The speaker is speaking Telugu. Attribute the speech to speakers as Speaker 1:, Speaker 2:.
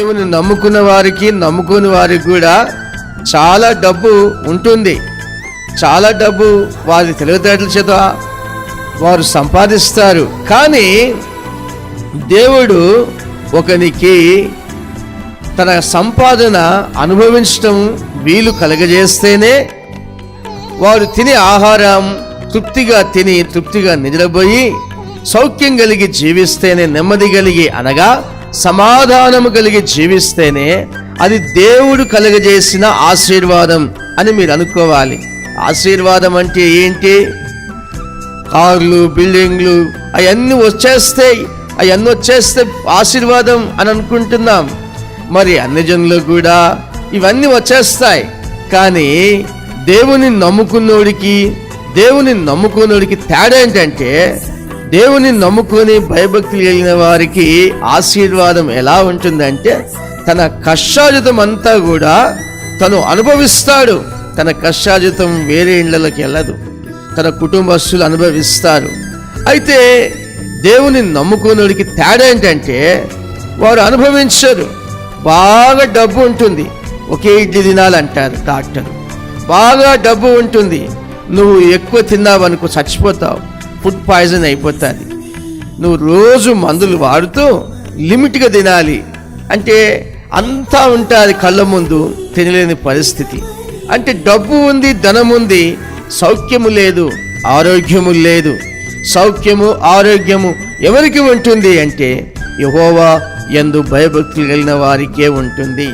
Speaker 1: దేవుని నమ్ముకున్న వారికి నమ్ముకుని వారికి కూడా చాలా డబ్బు ఉంటుంది. చాలా డబ్బు వారి తెలివితేటల చేత వారు సంపాదిస్తారు. కానీ దేవుడు ఒకనికి తన సంపాదన అనుభవించటం వీలు కలగజేస్తేనే వారు తినే ఆహారం తృప్తిగా తిని తృప్తిగా నిద్రపోయి సౌఖ్యం కలిగి జీవిస్తేనే నెమ్మది కలిగి అనగా సమాధానము కలిగి జీవిస్తేనే అది దేవుడు కలుగజేసిన ఆశీర్వాదం అని మీరు అనుకోవాలి. ఆశీర్వాదం అంటే ఏంటి? కార్లు బిల్డింగ్లు అవన్నీ వచ్చేస్తాయి. అవన్నీ వచ్చేస్తే ఆశీర్వాదం అని అనుకుంటున్నాం. మరి అన్ని జనులు కూడా ఇవన్నీ వచ్చేస్తాయి. కానీ దేవుని నమ్ముకున్నోడికి దేవుని నమ్ముకున్నోడికి తేడా ఏంటంటే దేవుని నమ్ముకొని భయభక్తులు కలిగిన వారికి ఆశీర్వాదం ఎలా ఉంటుందంటే తన కష్టాజితం అంతా కూడా తను అనుభవిస్తాడు. తన కష్టాజితం వేరే ఇళ్ళలోకి వెళ్ళదు. తన కుటుంబస్తులు అనుభవిస్తారు. అయితే దేవుని నమ్ముకున్నోడికి తేడా ఏంటంటే వారు అనుభవించరు బాగా డబ్బు ఉంటుంది. ఒకే ఇడ్లీ తినాలంటారు డాక్టర్. బాగా డబ్బు ఉంటుంది. నువ్వు ఎక్కువ తిన్నావనుకో చచ్చిపోతావు. ఫుడ్ పాయిజన్ అయిపోతుంది. నువ్వు రోజు మందులు వాడుతూ లిమిట్గా తినాలి. అంటే అంతా ఉంటుంది కళ్ళ ముందు తినలేని పరిస్థితి. అంటే డబ్బు ఉంది ధనం ఉంది సౌఖ్యము లేదు ఆరోగ్యము లేదు. సౌఖ్యము ఆరోగ్యము ఎవరికి ఉంటుంది అంటే యహోవా ఎందు భయభక్తులు కలిగిన వారికే ఉంటుంది.